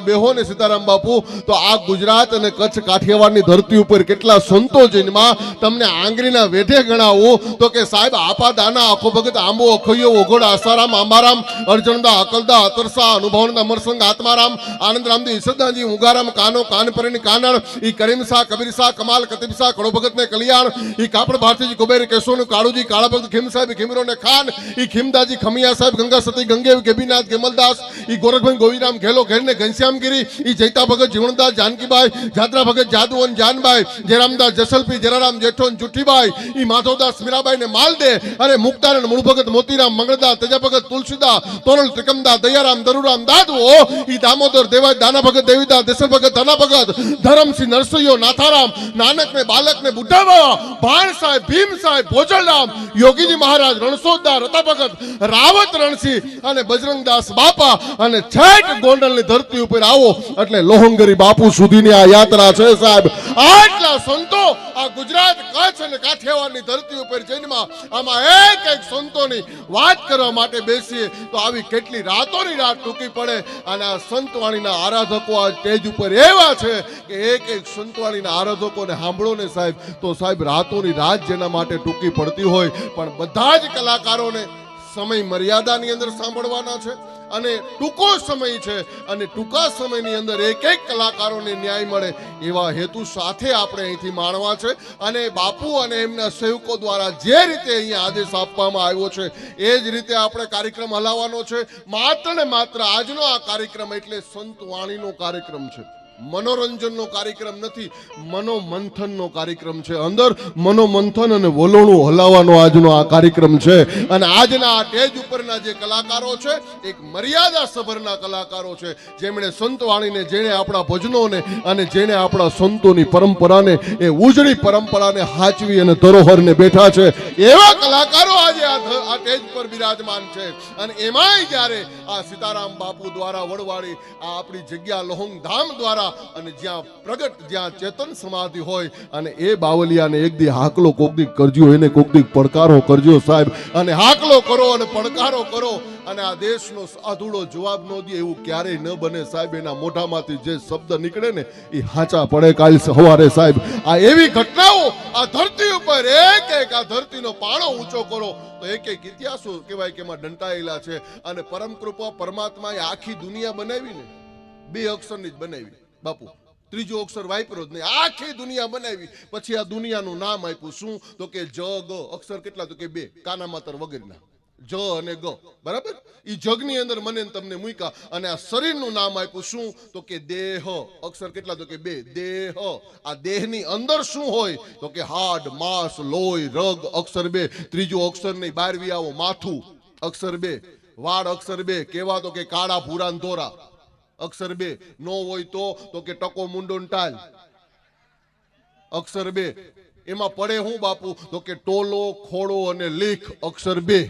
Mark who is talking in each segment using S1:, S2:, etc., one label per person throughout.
S1: બેહો ને સીતારામ બાપુ, તો આ ગુજરાત અને કચ્છ કાઠિયાવાડની ધરતી ઉપર કેટલા સંતો જન્મા તમને આંગળીના વેઢે ગણાવું, તો કે સાહેબ આપા દાના આખો ભગત આંબો, અખૈયો, ઓઘોડ, આસારામ, આંબારામ, અર્જણદા, અકલદા, અતરસા અનુભવનદા મરસંગ, આત્મારામ આનંદરામદી ઈસદાજી ઉગારામ, કાનો, કાનપરની કાનણ, ઈ કરીમસા, કબીરસા, કમાલ કતીબ કડો ભગતને કલ્યાણ, ઈ કાપડ ભારતીજી કુબેર, કેશોનું, કાળુજી કાળા ભગત ખીમ સાહેબ ખીમરો ને ખાન, ઈ ખીમદાજી ખમિયા સાહેબ, ગંગા સતી, ગંગેવ ગેબીનાથ ગેમલદાસ ઈ ગોરખભાઈ ગોવિરામ, ઘેલો, ઘેરને ઘનશ્યામગીરી એ જૈતા ભગત જીવણદાસ જાનકીબાઈ જાદરા ભગત, જાદુવન, જાનબાઈ, જયરામદાસ, જસલપી જરારામ જેઠોન, જુઠ્ઠીબાઈ એ માધવદાસ મીરાબાઈ ને માલદે અને મુક્તાનંદ મૂળભગત મોતીરામ મંગળદાસ તેજાભગત, તુલસીદા, તોરલ, ત્રિકમદા, દયારામ, દરુરામ દાદવો એ દામોદર, દેવાય દાના ભગત દેવીદા દેસર ભગત ધના ભગત ધરમસિંહ નરસૈયો નાથારામ નાનક ને બાલક ને બુઢા બાવા ભાણ સાહેબ, ભીમ સાહેબ ભોજલરામ યોગીજી મહારાજ રણછોડદાસ રતા ભગત રાવત રણસિંહ અને બજરંગદાસ બાપા અને છઠ ગોંડલની ધરતી ઉપર આવો. એટલે લોહંગરી બાપુ સુધીની આ યાત્રા છે સાહેબ. આટલા સંતો આ ગુજરાત કચ્છ અને કાઠિયાવાડની ધરતી ઉપર જન્મા આમાં એક એક સંતોની વાત કરવા માટે બેસીએ. તો આવી કેટલી રાતોની રાત ટૂંકી પડે. અને આ સંતવાણીના આરાધકો આ સ્ટેજ ઉપર એવા છે કે એક એક સંતવાણીના આરાધકોને સાંભળો ને સાહેબ. તો સાહેબ, રાતોની રાત જેના માટે ટૂંકી પડતી હોય, પણ બધા જ કલાકારોને સમય મર્યાદાની અંદર સાંભળવાના છે. અને ટૂંકો સમય છે અને ટૂંકા સમયની અંદર એક એક કલાકારોને ન્યાય મળે એવા હેતુ સાથે આપણે અહીંથી માણવા છે અને બાપુ અને એમના સેવકો દ્વારા જે રીતે અહીંયા આદેશ આપવામાં આવ્યો છે, એ જ રીતે આપણે કાર્યક્રમ હલાવવાનો છે. માત્ર ને માત્ર આજનો આ કાર્યક્રમ એટલે સંત વાણીનો કાર્યક્રમ છે. મનોરંજનનો કાર્યક્રમ નથી, મનોમંથનનો કાર્યક્રમ છે અંદર. મનોમંથન અને વલોણું હલાવવાનો આજનો આ કાર્યક્રમ છે. અને આજના આ સ્ટેજ ઉપરના જે કલાકારો છે, એક મર્યાદા સભરના કલાકારો છે, જેમણે સંતવાણીને જેણે આપણા ભજનોને અને જેણે આપણા સંતોની પરંપરાને, એ ઉજળી પરંપરાને હાચવી અને ધરોહરને બેઠા છે. એવા કલાકારો આજે આ સ્ટેજ પર બિરાજમાન છે. અને એમાંય જ્યારે આ સીતારામ બાપુ દ્વારા વડવાળી આ આપણી જગ્યા લોહંગ ધામ દ્વારા અને જ્યાં પ્રગટ, જ્યાં ચેતન સમાધિ હોય અને એ બાવલિયાને એક દી હાકલો કોક દી કરજો, એને કોક દી પડકારો કરજો સાહેબ. અને હાકલો કરો અને પડકારો કરો અને આ દેશનો સાધુડો જવાબ ન દે એવું ક્યારેય ન બને સાહેબ. એના મોઢામાંથી જે શબ્દ નીકળે ને એ હાચા પડે કાલ સવારે સાહેબ. આ એવી ઘટનાઓ, આ ધરતી ઉપર એક એક આ ધરતીનો પાણો ઊંચો કરો. તો એક એક ઇતિહાસો કહેવાય કે એમાં દંટાયેલા છે. અને પરમ કૃપા પરમાત્માએ આખી દુનિયા બનાવી ને, બે અક્ષરની જ બનાવી. બાપુ, ત્રીજો અક્ષર વાપરો જ નહીં. આખી દુનિયા બનાવી. પછી આ દુનિયાનું નામ આપ્યું. શું? તો કે જ, ગ. અક્ષર કેટલા? તો કે બે. કાના માતર વગેરેના. જ અને ગ. બરાબર? એ જગની અંદર મને તમને મૂક્યા અને આ શરીરનું નામ આપ્યું. શું? તો કે દેહ. અક્ષર કેટલા? તો કે બે. દેહ. આ દેહની અંદર શું હોય? તો કે હાડ, માંસ, લોહી, રગ, અક્ષર બે. ત્રીજું અક્ષર નહીં. બારવી આવો, માથું, અક્ષર બે. વાળ, અક્ષર બે. કેવા? તો કે કાળા ભૂરા ધોરા. અક્ષર બે. નો હોય તો તો કે ટકો મુંડો ટાલ. અક્ષર બે. એમાં પડે હું બાપુ? તો કે ટોલો ખોડો અને લીખ અક્ષર બે.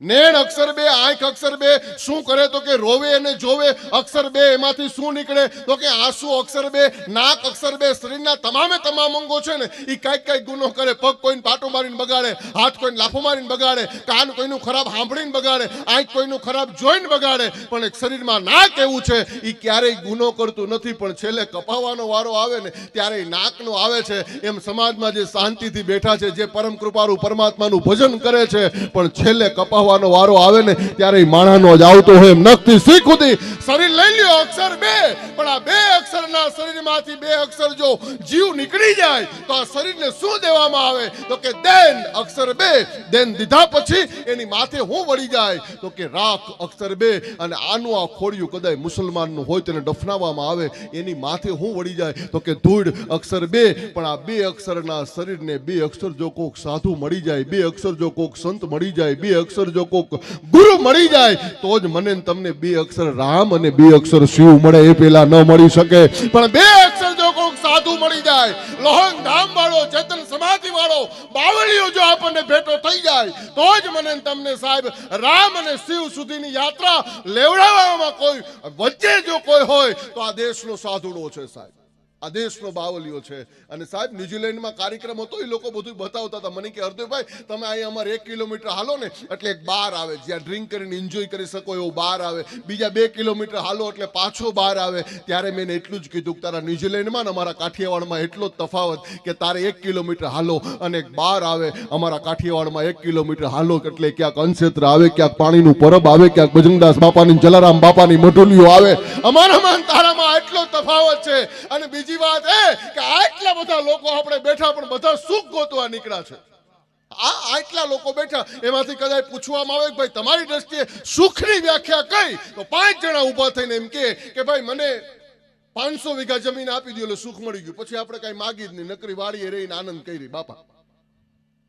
S1: નેણ અક્ષર બે, આંખ અક્ષર બે. શું કરે તો કે રોવે અને જોવે. અક્ષર બે એમાંથી શું નીકળે તો કે આંસુ અક્ષર બે, નાક અક્ષર બે. શરીરના તમામે તમામ અંગો છે ને એ કાંઈક કાંઈક ગુનો કરે. પગ કોઈને પાટો મારીને બગાડે, હાથ કોઈને લાફો મારીને બગાડે, કાન કોઈનું ખરાબ સાંભળીને બગાડે, આંખ કોઈનું ખરાબ જોઈને બગાડે. પણ એક શરીરમાં નાક એવું છે એ ક્યારેય ગુનો કરતું નથી. પણ છેલ્લે કપાવવાનો વારો આવે ને ત્યારે નાકનો આવે છે. એમ સમાજમાં જે શાંતિથી બેઠા છે, જે પરમ કૃપારૂ પરમાત્માનું ભજન કરે છે, પણ છેલ્લે કપાવવાનો વારો આવે ને ત્યારે માણાનો જ આવતો હોય એમ નખથી શીખ સુધી શરીર લઈ લ્યો અક્ષર બે. પણ આ બે અક્ષરના શરીરમાંથી બે અક્ષર જો જીવ નીકળી જાય, તો આ શરીરને શું દેવામાં આવે? તો કે દેન અક્ષર બે. દેન દીધા પછી એની માથે હું વળી જાય? તો કે રાખ અક્ષર બે. અને આનું આ ખોડિયું કદાચ મુસલમાનનું હોય તેને દફનાવવામાં આવે, એની માથે હું વળી જાય? તો કે ધૂળ અક્ષર બે. પણ આ બે અક્ષરના શરીરને બે અક્ષર જો કોક સાધુ મળી જાય, બે અક્ષર જો કોક સંત મળી જાય, બે અક્ષર જો કોક ગુરુ મળી જાય, તો જ મને તમને બે અક્ષર રામ અને બે અક્ષર શિવ મળે, એ પેલા ન મળી શકે. પણ બે અક્ષર જો કોક સાધુ મળી જાય, લોહંગ ધામ વાળો ચેતન સમાધિ વાળો બાવળીઓ જો આપણને ભેટો થઈ જાય, તો જ મને તમને સાહેબ રામ અને શિવ સુધીની યાત્રા લેવડાવવામાં કોઈ, વચ્ચે જો કોઈ હોય, તો આ દેશનો સાધુડો છે સાહેબ. આ દેશનો બાવલિયો છે. અને સાહેબ, ન્યુઝીલેન્ડમાં કાર્યક્રમ હતો, એ લોકો બધું બતાવતા હતા. મને કે હરદેવભાઈ તમે અહીંયા અમારે એક કિલોમીટર હાલો ને, એટલે એક બાર આવે. જ્યાં ડ્રિંક કરીને એન્જોય કરી શકો એવો બાર આવે. બીજા બે કિલોમીટર હાલો, એટલે પાછો બાર આવે. ત્યારે મેં એટલું જ કીધું કે, તારા ન્યુઝીલેન્ડમાં ને અમારા કાઠિયાવાડમાં એટલો જ તફાવત કે તારે એક કિલોમીટર હાલો અને એક બાર આવે. અમારા કાઠિયાવાડમાં એક કિલોમીટર હાલો, એટલે ક્યાંક અંશેત્ર આવે, ક્યાંક પાણીનું પરબ આવે, ક્યાંક બજરંગદાસ બાપાની જલારામ બાપાની મઢુલીઓ આવે. અમારામાં તારામાં એટલો તફાવત છે. અને બીજી વાત એ કે આટલા બધા લોકો આપણે બેઠા પણ બધા સુખ ગોતવા નીકળ્યા છે. આ આટલા લોકો બેઠા, એમાંથી કદાચ પૂછવામાં આવે કે ભાઈ તમારી દ્રષ્ટિએ સુખની વ્યાખ્યા કઈ? તો પાંચ જણા ઊભા થઈને એમ કે કે ભાઈ મને પાંચસો વીઘા જમીન આપી દો એટલે સુખ મળી ગયું. પછી આપણે કઈ માગી જ નહીં. નકરી વાળીએ રહીને આનંદ કરી. બાપા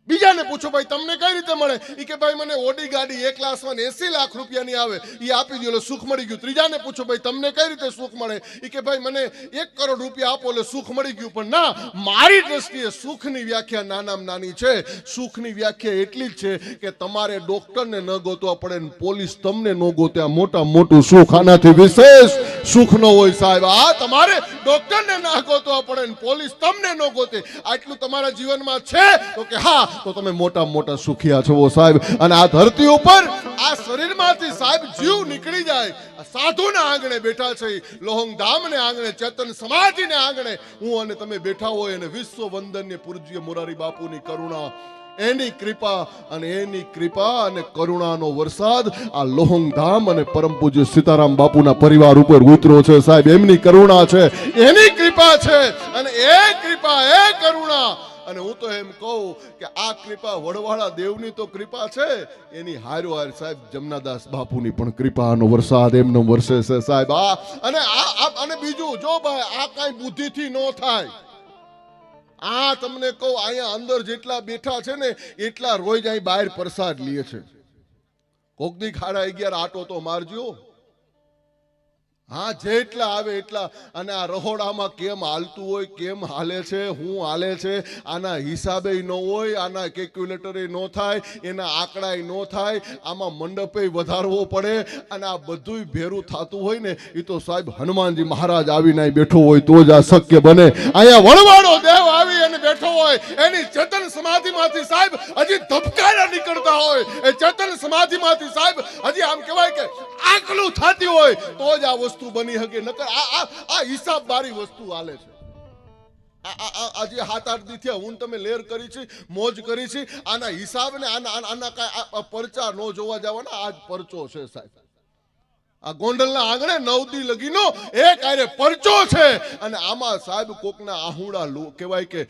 S1: બીજાને પૂછો, ભાઈ, તમને કઈ રીતે મળે? એ કે, ભાઈ, મને ઓડી ગાડી એક ક્લાસમાં એસી લાખ રૂપિયાની આવે. એ આપી દો એટલે સુખ મળી ગયું. ત્રીજાને પૂછો, ભાઈ, તમને કઈ રીતે સુખ મળે? એ કે, ભાઈ, મને એક કરોડ રૂપિયા આપો, એટલે સુખ મળી ગયું. પણ ના, મારી દ્રષ્ટિએ સુખની વ્યાખ્યા નાનામાં નાની છે. સુખની વ્યાખ્યા એટલી જ છે કે તમારે ડોક્ટરને ન ગોતવા પડે ને પોલીસ તમને ન ગોતે. આ મોટા મોટું સુખ આનાથી વિશેષ સુખ ન હોય સાહેબ. આ તમારે ડોક્ટરને ના ગોતવા પડે ને પોલીસ તમને ન ગોતે. આટલું તમારા જીવનમાં છે? તો કે હા, તો તમે મોટા મોટા સુખિયા છો સાહેબ. અને આ ધરતી ઉપર આ શરીરમાંથી સાહેબ જીવ નીકળી જાય. સાધુના આંગણે બેઠા છે લોહંગ ધામને આંગણે, ચેતન સમાજને આંગણે. હું અને તમે બેઠા હોય અને વિશ્વ વંદન્ય પૂજ્ય મોરારી બાપુની કરુણા એની કૃપા અને એની કૃપા અને કરુણાનો વરસાદ આ લોહંગ ધામ અને પરમ પૂજ્ય સીતારામ બાપુના પરિવાર ઉપર ઉતરો છે. સાહેબ, એમની કરુણા છે, એની કૃપા છે અને એ કૃપા, એ કરુણા. અને હું તો એમ કહું કે આ કૃપા વડવાળા દેવની તો કૃપા છે, એની હારો હાર સાહેબ, જમનાદાસ બાપુની પણ કૃપાનો વરસાદ એમનો વરસે છે સાહેબ. આ અને આ, અને બીજું, જો ભાઈ આ કાંઈ બુદ્ધિથી ન થાય આ તમને કહું, અહીંયા અંદર જેટલા બેઠા છે ને, એટલા રોજ અહીં બહાર પ્રસાદ લે છે. કોકની ખાડા અગિયાર આટો તો મારજો. હા, જેટલા આવે એટલા. અને આ રહોડામાં કેમ હાલતું હોય, કેમ હાલે છે, હું હાલે છે, આના હિસાબે ન હોય, આના કેલ્ક્યુલેટરે ન થાય, એના આંકડા ન થાય, આમાં મંડપે વધારવો પડે, અને આ બધું ભેરું થતું હોય ને એ તો સાહેબ હનુમાનજી મહારાજ આવીને અહીં બેઠો હોય તો જ આ શક્ય બને. અહીંયા વણવાળો દેવ આવી અને બેઠો હોય, એની ચેતન સમાધિમાંથી સાહેબ હજી ધબકારા નીકળતા હોય. એ ચેતન સમાધિમાંથી સાહેબ હજી આમ કહેવાય કે આકલું થતી હોય, તો જ આ વસ્તુ બની શકે નકર આ આ આ હિસાબ બારી વસ્તુ હાલે છે. આ- આ- આ- આજે હાથ આઠ દી થયા હું તમે લેર કરી છે, મોજ કરી છે, આના હિસાબ ને આના આના- કાંઈ આ- આ પરચા નો જોવા જવાના, આજ પરચો છે સાહેબ. આ ગોંડલના આંગણે નવદી લગીનો એક આરે પરચો છે. અને આમાં સાહેબ કોકના આહુડા કહેવાય કે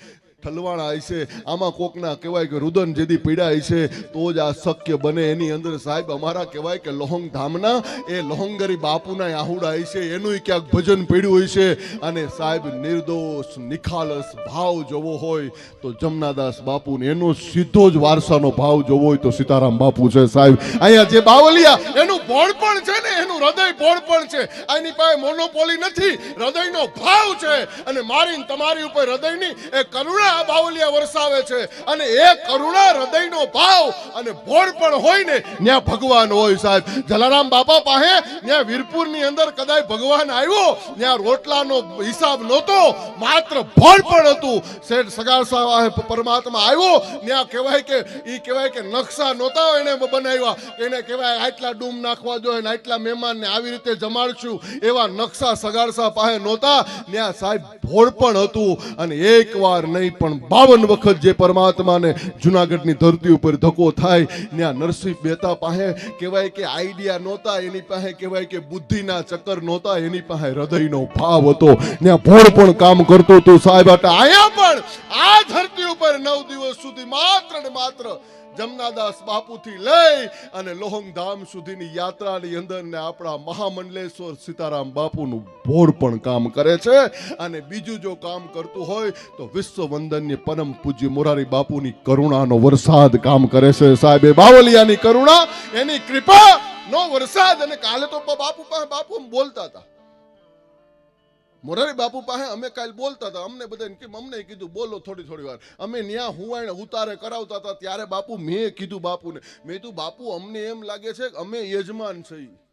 S1: ઠલવાણા હશે આમાં કોકના કહેવાય કે રુદન જેદી પીડા હશે તો જ આ શક્ય બને એની અંદર સાહેબ. અમારા કહેવાય કે લોહંગ ધામના એ લોહંગરી બાપુના આહુડા હશે એનું ક્યાંક ભજન પીડ્યું હશે અને સાહેબ, નિર્દોષ, નિખાલસ ભાવ જોવો હોય તો જમનાદાસ બાપુને એનો સીધો જ વારસાનો ભાવ જોવો હોય તો સીતારામ બાપુ છે સાહેબ. અહીંયા જે બાવલિયા, એનું ભોળપણ છે ને, એનું હૃદય ભોળપણ છે. આની પાસે મોનોપોલી નથી. હૃદયનો ભાવ છે. અને મારીને તમારી ઉપર હૃદયની એ કરુણા આ બાવલિયા વરસાવે છે. અને એ કરુણા હૃદયનો ભાવ અને ભોળપણ હોય ને, ત્યાં ભગવાન હોય સાહેબ. જલારામ બાપા પાસે ત્યાં વીરપુરની અંદર કદાચ ભગવાન આવ્યો, ત્યાં રોટલાનો હિસાબ નહોતો, માત્ર ભોળપણ હતું. શેઠ સગાર સાહેબ પરમાત્મા આવ્યો, ત્યાં કહેવાય કે એ કહેવાય કે નકશા નહોતા એને બનાવ્યા. એને કહેવાય, આટલા ડૂમ નાખવા જોઈએ ને આટલા મહેમાનને આવી રીતે જમાડશું. એવા નકશા સગારસા પાસે નહોતા. ત્યાં સાહેબ ભોળ પણ હતું અને એકવાર નહીં પણ બાવન વખત જે પરમાત્માને જુનાગઢની ધરતી ઉપર ધક્કો થાય ત્યાં નરસિંહ મહેતા પાસે કહેવાય કે આઈડિયા નહોતા, એની પાસે કહેવાય કે બુદ્ધિના ચક્કર નહોતા, એની પાસે હૃદયનો ભાવ હતો. ત્યાં ભોળ પણ કામ કરતો હતો સાહેબ એટલે અહીંયા પણ આ ધરતી ઉપર નવ દિવસ સુધી માત્ર ને માત્ર જમનાદાસ બાપુથી લઈ અને લોહંગ ધામ સુધીની યાત્રાની અંદર ને આપણા મહામંડલેશ્વર સીતારામ બાપુનું ભોળ પણ કામ કરે છે. અને બીજું જો કામ કરતું હોય તો વિશ્વ વંદન્ય પરમ પૂજ્ય મોરારી બાપુની કરુણાનો વરસાદ કામ કરે છે. સાહેબે બાવલિયાની કરુણા, એની કૃપા, નો વરસાદ. અને કાલે તો બાપુ પાસે બાપુ બોલતા હતા. મોરારી બાપુ પાસે અમે કાલ બોલતા હતા, અમને બધાને કેમ અમને કીધું, બોલો થોડી થોડી વાર. અમે ન્યા એને ઉતારે કરાવતા હતા, ત્યારે બાપુ મેં કીધું બાપુને. મેં કીધું, બાપુ, અમને એમ લાગે છે કે અમે યજમાન છીએ.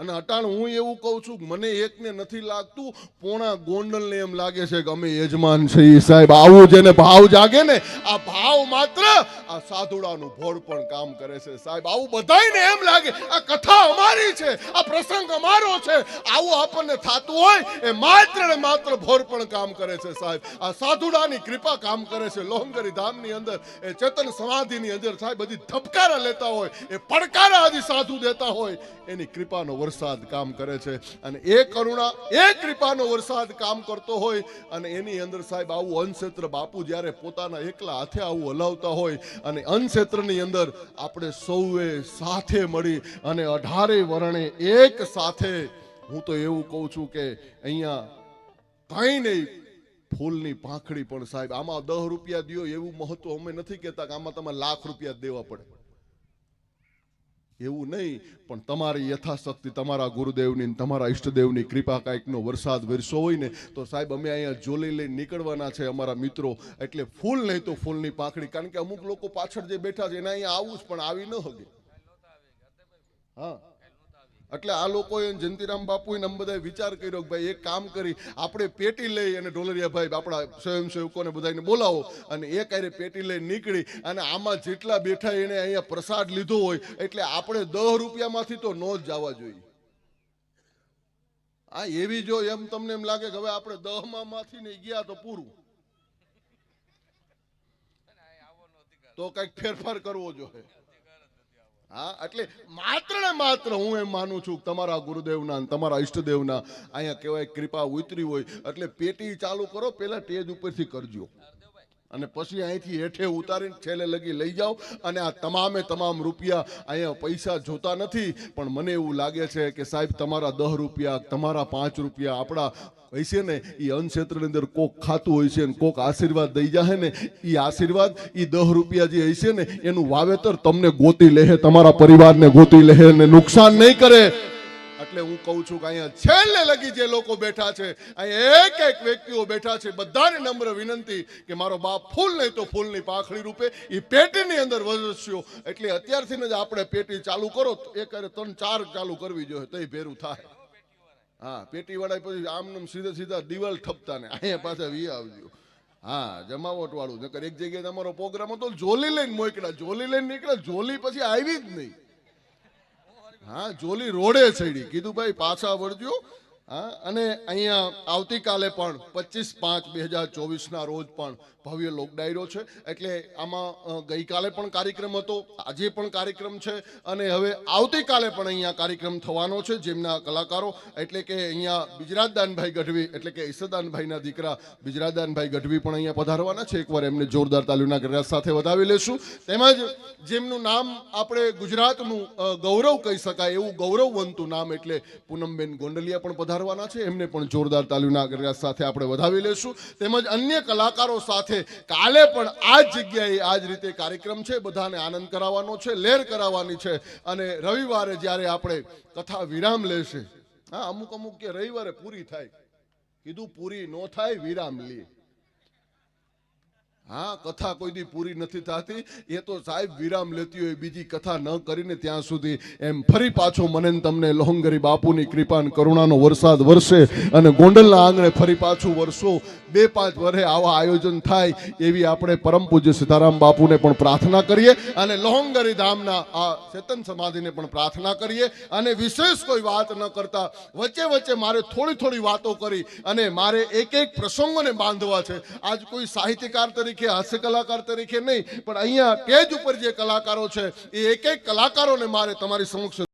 S1: અને અટાણ, હું એવું કહું છું મને એકને નથી લાગતું, પોણા ગોંડલને એમ લાગે છે કે અમે યજમાન છીએ સાહેબ. આવું જેને ભાવ જાગે ને, આ ભાવ માત્ર આ સાધુડાનું ભોળ પણ કામ કરે છે સાહેબ. આવું બધાયને એમ લાગે, આ કથા અમારી છે, આ પ્રસંગ અમારો છે. આવું આપણને થતું હોય, એ માત્ર ને માત્ર ભોર પણ કામ કરે છે સાહેબ. આ સાધુડાની કૃપા કામ કરે છે લોહંગરી ધામની અંદર. એ ચેતન સમાધિની અંદર સાહેબ, બધી ધબકારા લેતા હોય, એ પડકારા આદિ સાધુ દેતા હોય, એની કૃપાનો વરસાદ કામ કરે છે અને એ કરુણા, એ કૃપાનો વરસાદ કામ કરતો હોય અને એની અંદર સાહેબ આવું અનક્ષેત્ર બાપુ જ્યારે પોતાના એકલા હાથે આવું હલાવતા હોય અને અનક્ષેત્રની અંદર આપણે સૌએ સાથે મળી અને અઢારે વર્ણે એક સાથે, હું તો એવું કહું છું કે અહીંયા કઈ નહીં, ફૂલની પાંખડી પણ સાહેબ, આમાં દહ રૂપિયા દો એવું મહત્વ અમે નથી કહેતા કે આમાં તમારે લાખ રૂપિયા દેવા પડે. એવું નહીં, પણ તમારી યથાશક્તિ તમારા ગુરુદેવની તમારા ઈષ્ટદેવની કૃપા કાંઈકનો વરસાદ વરસો હોય ને, તો સાહેબ અમે અહીંયા જોલી લઈને નીકળવાના છે અમારા મિત્રો. એટલે ફૂલ નહીં તો ફૂલની પાંખડી, કારણ કે અમુક લોકો પાછળ જે બેઠા છે, એને અહીંયા આવું જ પણ આવી ન હગે. હા. એટલે આ લોકોએ જયંતિરામ બાપુ ને બધા વિચાર કર્યો ભાઈ એક કામ કરી, આપણે પેટી લઈ અને ઢોલરિયા ભાઈ આપણા સ્વયંસેવકોને બધાને બોલાવો અને એ ક્યારે પેટી લઈ નીકળી અને આમાં જેટલા બેઠા એને અહીંયા પ્રસાદ લીધો હોય, એટલે આપણે દહ રૂપિયામાંથી તો નો જ જવા જોઈએ. આ એવી જો એમ તમને એમ લાગે કે હવે આપણે દહમાં માંથી ને ગયા તો પૂરું. તો કંઈક ફેરફાર કરવો જોઈએ. હા, એટલે માત્ર ને માત્ર હું એમ માનું છું તમારા ગુરુદેવના તમારા ઈષ્ટદેવના અહીંયા કહેવાય કૃપા ઉતરી હોય, એટલે પેટી ચાલુ કરો પેલા ટેજ ઉપરથી કરજો. અને પછી અહીંથી હેઠે ઉતારીને છેલ્લે લગી લઈ જાઓ અને આ તમામે તમામ રૂપિયા અહીંયા પૈસા જોતા નથી. પણ મને એવું લાગે છે કે સાહેબ, તમારા દસ રૂપિયા, તમારા પાંચ રૂપિયા આપણા હોય છે ને એ અન્નક્ષેત્રની અંદર કોક ખાતું હોય છે ને કોક આશીર્વાદ દઈ જાય ને એ આશીર્વાદ એ દસ રૂપિયા જે હોય છે ને એનું વાવેતર તમને ગોતી લેહે, તમારા પરિવારને ગોતી લેહે ને નુકસાન નહીં કરે. એટલે હું કહું છું કે અહીંયા છેલ્લે લગી જે લોકો બેઠા છે, અહીંયા એક એક વ્યક્તિઓ બેઠા છે, બધાને નમ્ર વિનંતી કે મારો બાપ ફૂલ નહીં તો ફૂલની પાખડી રૂપે એ પેટીની અંદર વરસ્યો. એટલે અત્યારથી જ આપણે પેટી ચાલુ કરો એ કરે ત્રણ ચાર ચાલુ કરવી જોઈએ, તો એ ભેરું થાય. હા પેટી વાળા પછી આમ નામ સીધા સીધા દિવાલ ઠપતા ને, અહીંયા પાછા વી આવજો. હા જમાવટ વાળું નકર એક જગ્યાએ તમારો પ્રોગ્રામ હતો જોલી લઈને મોકળ્યા જોલી લઈને નીકળ્યા જોલી પછી આવી જ નહીં. હા જોલી રોડે ચડી. કીધું ભાઈ પાછા વળજો. હા, અને અહીંયા આવતીકાલે પણ પચીસ પાંચ બે હજાર ચોવીસના રોજ પણ ભવ્ય લોક ડાયરો છે. એટલે આમાં ગઈકાલે પણ કાર્યક્રમ હતો, આજે પણ કાર્યક્રમ છે, અને હવે આવતીકાલે પણ અહીંયા કાર્યક્રમ થવાનો છે જેમના કલાકારો, એટલે કે અહીંયા બિજરાજદાનભાઈ ગઢવી, એટલે કે ઈસદાનભાઈના દીકરા બિજરાજદાનભાઈ ગઢવી પણ અહીંયા પધારવાના છે. એકવાર એમને જોરદાર તાલીમના ગ્રાસ સાથે વધાવી લેશું. તેમજ જેમનું નામ આપણે ગુજરાતનું ગૌરવ કહી શકાય, એવું ગૌરવવંતું નામ એટલે પૂનમબેન ગોંડલિયા પણ પધારવાના છે, એમને પણ જોરદાર તાલીમના ગરજ સાથે આપણે વધાવી લેશું. તેમજ અન્ય કલાકારો સાથે કાલે પણ આ જ જગ્યાએ આ જ રીતે કાર્યક્રમ છે, બધાને આનંદ કરાવવાનો છે લેર કરાવવાની છે. અને રવિવારે જ્યારે આપણે કથા વિરામ લેશે, હા, અમુક અમુક કે રવિવારે પૂરી થાય. કીધું પૂરી નો થાય, વિરામ લે. હા, કથા કોઈ દી પૂરી નથી થતી. એ તો સાહેબ વિરામ લેતી હોય, બીજી કથા ન કરીને ત્યાં સુધી એમ ફરી પાછો મને તમને લોહંગરી બાપુની કૃપા કરુણાનો વરસાદ વરસે અને ગોંડલના આંગણે ફરી પાછું વરસો. બે પાંચ વર્ષે આવા આયોજન થાય એવી આપણે પરમ પૂજ્ય સીતારામ બાપુને પણ પ્રાર્થના કરીએ અને લોહંગરી ધામના આ ચેતન સમાધિને પણ પ્રાર્થના કરીએ. અને વિશેષ કોઈ વાત ન કરતા વચ્ચે વચ્ચે મારે થોડી થોડી વાતો કરી અને મારે એક એક પ્રસંગોને બાંધવા છે. આજ કોઈ સાહિત્યકાર તરીકે હાસ્ય કલાકાર તરીકે નહીં, પણ અહીંયા સ્ટેજ ઉપર જે કલાકારો છે, એ એક એક કલાકારોને મારે તમારી સમક્ષ